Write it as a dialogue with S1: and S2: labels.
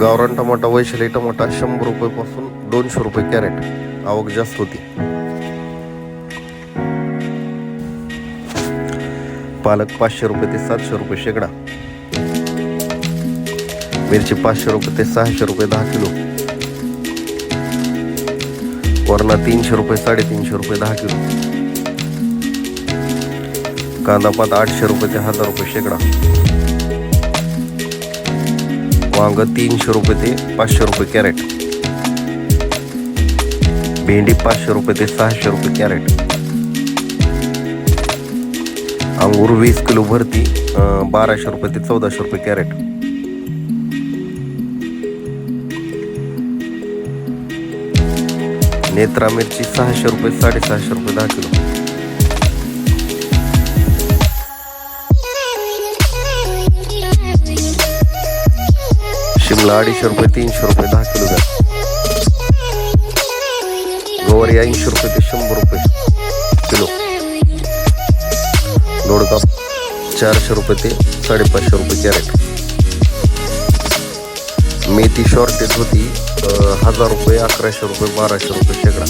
S1: गावरान tomato Vaishali tomato शंभर रुपयेपासून दोनशे रुपये कॅरेट. आवक जास्त होती. पालक पाचशे रुपये ते सातशे रुपये शेकडा मिरची पाचशे रुपये ते सहाशे रुपये दहा किलो. वरणा तीनशे रुपये साडेतीनशे रुपये दहा किलो. कांदा पात आठशे रुपये ते हजार रुपये शेकडा वांग तीनशे रुपये ते पाचशे रुपये कॅरेट. भेंडी पाचशे रुपये ते सहाशे रुपये कॅरेट. अंगूर वीस किलो भरती बाराशे रुपये ते चौदाशे रुपये कॅरेट. नेत्रा मिरची सहाशे रुपये साडेसहाशे रुपये दहा किलो. शिमला अडीचशे रुपये तीनशे रुपये दहा किलो द्या. गोवारी ऐंशी रुपये ते शंभर रुपये किलो. दोडका चारशे रुपये ते साडेपाचशे रुपये कॅरेट. मेथी शॉर्टेज होती हजार रुपये अकराशे रुपये बाराशे रुपये शेकडा